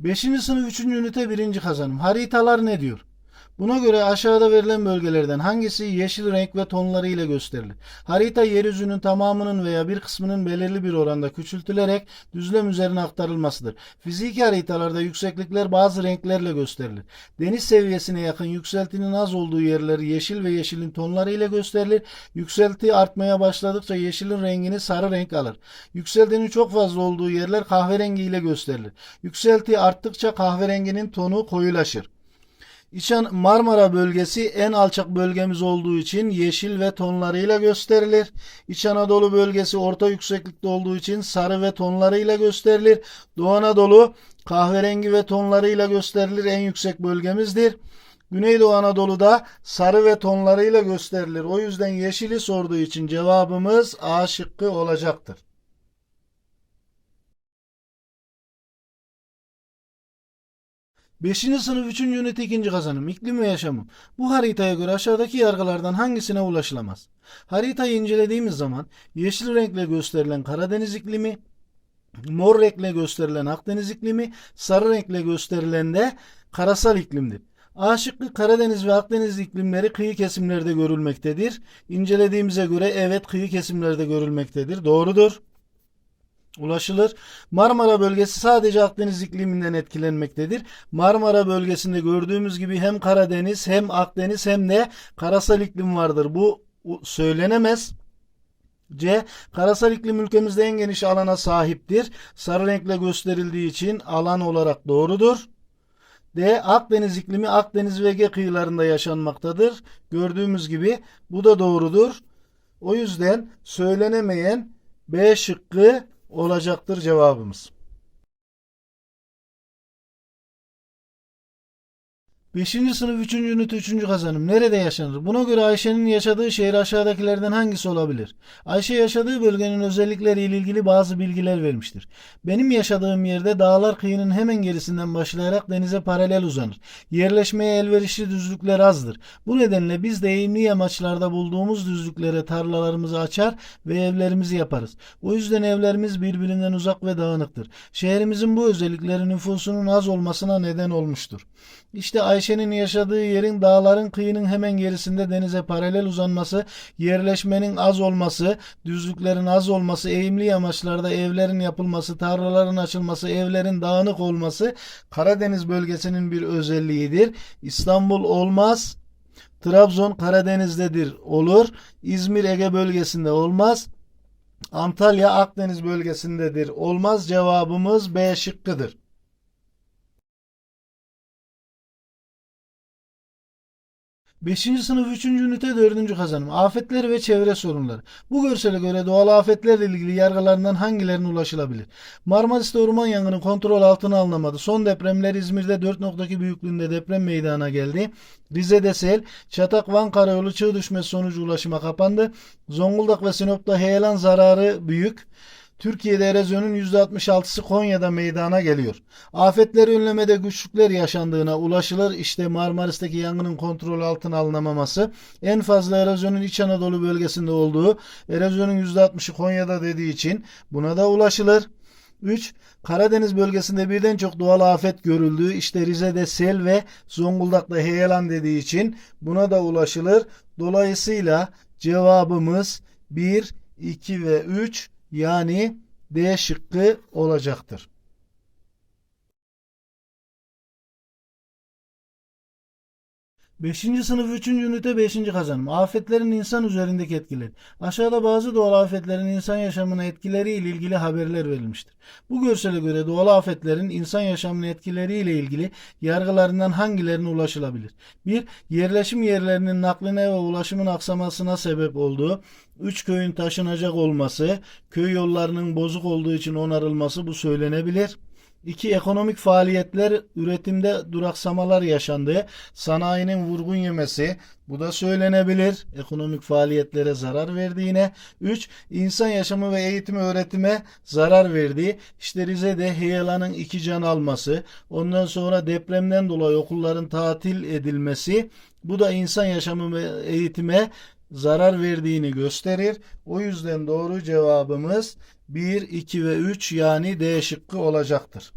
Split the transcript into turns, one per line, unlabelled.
5. sınıf 3. ünite 1. kazanım. Haritalar ne diyor? Buna göre aşağıda verilen bölgelerden hangisi yeşil renk ve tonları ile gösterilir? Harita yeryüzünün tamamının veya bir kısmının belirli bir oranda küçültülerek düzlem üzerine aktarılmasıdır. Fiziki haritalarda yükseklikler bazı renklerle gösterilir. Deniz seviyesine yakın yükseltinin az olduğu yerleri yeşil ve yeşilin tonları ile gösterilir. Yükselti artmaya başladıkça yeşilin rengini sarı renk alır. Yükseltinin çok fazla olduğu yerler kahverengi ile gösterilir. Yükselti arttıkça kahverenginin tonu koyulaşır. İç An- Marmara bölgesi en alçak bölgemiz olduğu için yeşil ve tonlarıyla gösterilir. İç Anadolu bölgesi orta yükseklikte olduğu için sarı ve tonlarıyla gösterilir. Doğu Anadolu kahverengi ve tonlarıyla gösterilir. En yüksek bölgemizdir. Güneydoğu Anadolu'da sarı ve tonlarıyla gösterilir. O yüzden yeşili sorduğu için cevabımız A şıkkı olacaktır. 5. sınıf 3. ünite 2. kazanım iklim ve yaşamı. Bu haritaya göre aşağıdaki yargılardan hangisine ulaşılamaz? Haritayı incelediğimiz zaman yeşil renkle gösterilen Karadeniz iklimi, mor renkle gösterilen Akdeniz iklimi, sarı renkle gösterilen de karasal iklimdir. A şıkkı Karadeniz ve Akdeniz iklimleri kıyı kesimlerde görülmektedir. İncelediğimize göre evet kıyı kesimlerde görülmektedir. Doğrudur ulaşılır. Marmara bölgesi sadece Akdeniz ikliminden etkilenmektedir. Marmara bölgesinde gördüğümüz gibi hem Karadeniz hem Akdeniz hem de karasal iklim vardır. Bu söylenemez. C. Karasal iklim ülkemizde en geniş alana sahiptir. Sarı renkle gösterildiği için alan olarak doğrudur. D. Akdeniz iklimi Akdeniz ve Ege kıyılarında yaşanmaktadır. Gördüğümüz gibi bu da doğrudur. O yüzden söylenemeyen B şıkkı olacaktır cevabımız. 5. sınıf 3. ünite 3. kazanım nerede yaşanır? Buna göre Ayşe'nin yaşadığı şehir aşağıdakilerden hangisi olabilir? Ayşe yaşadığı bölgenin özellikleriyle ilgili bazı bilgiler vermiştir. Benim yaşadığım yerde dağlar kıyının hemen gerisinden başlayarak denize paralel uzanır. Yerleşmeye elverişli düzlükler azdır. Bu nedenle biz de eğimli yamaçlarda bulduğumuz düzlüklere tarlalarımızı açar ve evlerimizi yaparız. O yüzden evlerimiz birbirinden uzak ve dağınıktır. Şehrimizin bu özellikleri nüfusunun az olmasına neden olmuştur. İşte Ayşe'nin yaşadığı yerin dağların kıyının hemen gerisinde denize paralel uzanması, yerleşmenin az olması, düzlüklerin az olması, eğimli yamaçlarda evlerin yapılması, tarlaların açılması, evlerin dağınık olması Karadeniz bölgesinin bir özelliğidir. İstanbul olmaz. Trabzon Karadeniz'dedir olur. İzmir Ege bölgesinde olmaz. Antalya Akdeniz bölgesindedir. Olmaz cevabımız B şıkkıdır. 5. sınıf 3. ünite 4. kazanım. Afetler ve çevre sorunları. Bu görsele göre doğal afetlerle ilgili yargılarından hangilerine ulaşılabilir? Marmaris'te orman yangını kontrol altına alınamadı. Son depremler İzmir'de 4.2 büyüklüğünde deprem meydana geldi. Rize'de sel, Çatak Van Karayolu çığ düşmesi sonucu ulaşıma kapandı. Zonguldak ve Sinop'ta heyelan zararı büyük. Türkiye'de erozyonun %66'sı Konya'da meydana geliyor. Afetleri önlemede güçlükler yaşandığına ulaşılır. İşte Marmaris'teki yangının kontrol altına alınamaması. En fazla erozyonun İç Anadolu bölgesinde olduğu, erozyonun %60'ı Konya'da dediği için buna da ulaşılır. 3. Karadeniz bölgesinde birden çok doğal afet görüldüğü işte Rize'de sel ve Zonguldak'ta heyelan dediği için buna da ulaşılır. Dolayısıyla cevabımız 1, 2 ve 3 yani D şıkkı olacaktır. Beşinci sınıf 3. ünite 5. kazanım. Afetlerin insan üzerindeki etkileri. Aşağıda bazı doğal afetlerin insan yaşamına etkileri ile ilgili haberler verilmiştir. Bu görsele göre doğal afetlerin insan yaşamına etkileri ile ilgili yargılarından hangilerine ulaşılabilir? 1. Yerleşim yerlerinin nakline ve ulaşımın aksamasına sebep olduğu, 3 köyün taşınacak olması, köy yollarının bozuk olduğu için onarılması bu söylenebilir. 2. Ekonomik faaliyetler üretimde duraksamalar yaşandı. Sanayinin vurgun yemesi bu da söylenebilir. Ekonomik faaliyetlere zarar verdiğine. 3. İnsan yaşamı ve eğitimi öğretime zarar verdiği. İşte Rize'de heyelanın iki can alması. Ondan sonra depremden dolayı okulların tatil edilmesi. Bu da insan yaşamı ve eğitime zarar verdiğini gösterir. O yüzden doğru cevabımız 1, 2 ve 3 yani D şıkkı olacaktır.